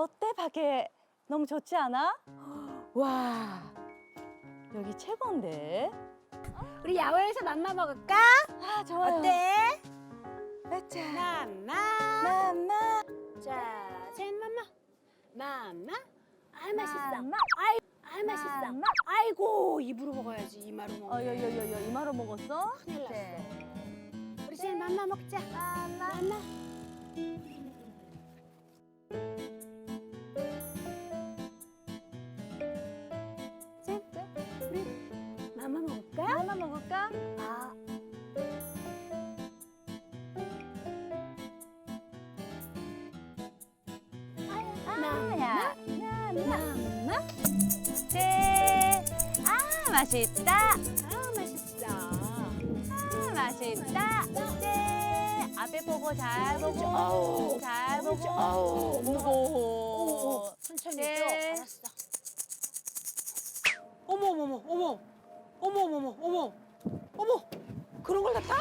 어때 밖에 너무 좋지 않아? 와 여기 최고인데. 우리 야외에서 맘마 먹을까? 아 좋아요. 어때? 자, 맘마. 맘마. 자, 젠 맘마. 맘마. 아 맛있어. 맘마. 아이, 아 맛있어. 맘마. 아이고 입으로 먹어야지 이마로 먹어. 어, 여여여여 이마로 먹었어? 큰일 났어. 네. 우리 젠 맘마 먹자. 맘마. 맘마. 먹을까? 아. 맘마. 네. 아 맛있다. 아 맛있어. 아 맛있다. 네. 앞에 보고 잘 보고 아우. 잘 보고 아우. 보고. 천천히 네. 줘. 알았어. 어머 어머 어머 어머 어머 어머 어머 어머 그런 걸 갖다?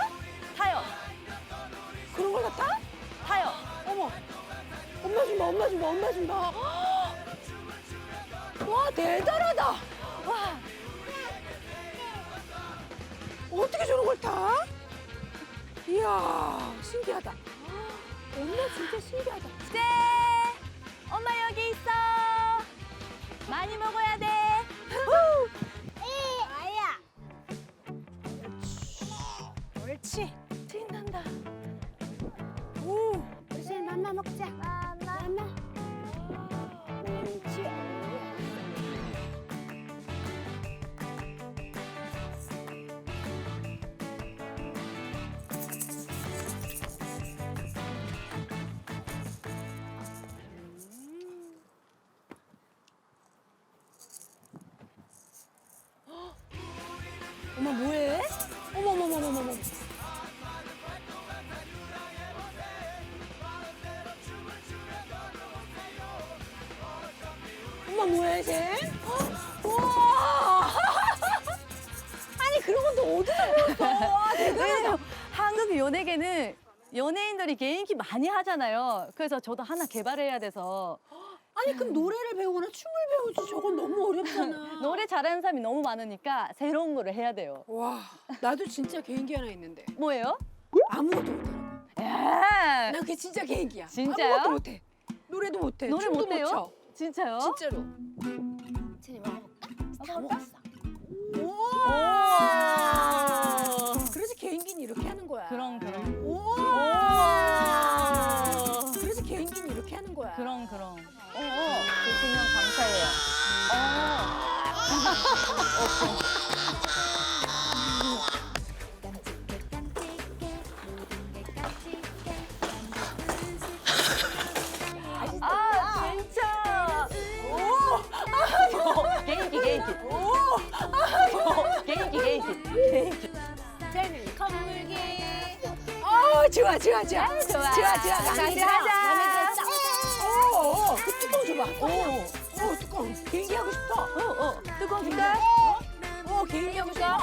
타요. 그런 걸 갖다? 타요. 어머 엄마 좀봐 엄마 좀봐 엄마 좀 봐. 와 대단하다. 와. 어떻게 저런 걸 타? 이야 신기하다. 엄마 진짜 신기하다. 네. 엄마 여기 있어. 먹자. 나나. 멘치. 엄마 뭐해? 쟤? 와. 아니 그런 건 또 어디서 배웠어? 와 대단하다. 왜냐면 한국 연예계는 연예인들이 개인기 많이 하잖아요. 그래서 저도 하나 개발해야 돼서 아니 그럼 노래를 배우거나 춤을 배우지 저건 너무 어렵잖아. 노래 잘하는 사람이 너무 많으니까 새로운 거를 해야 돼요. 와 나도 진짜 개인기 하나 있는데 뭐예요? 아무것도 못하는 거. 야, 나 그게 진짜 개인기야. 진짜요? 아무것도 못해. 노래도 못해. 노래 춤도 못해요? 못 춰. 진짜요? 진짜로. 쟤네 먹어볼까? 다 먹어볼까? 먹었어. 우와. 그래서 개인기는 이렇게 하는 거야. 그럼 그럼. 우와. 그래서 개인기는 이렇게 하는 거야. 그럼 그럼. 어, 어. 좋으면 감사해요. 어. 개인기 개인기. 오. 개인기. 쟤는 건물기. 어 좋아 좋아 좋아. 아, 좋아. 좋아 좋아. 자, 마음에 들어. 마음에 들었어. 오, 오, 그 뚜껑 줘봐. 오, 오 뚜껑. 개인기 하고 싶어. 어, 어. 뚜껑 줄까? 오 개인기 하고 싶어.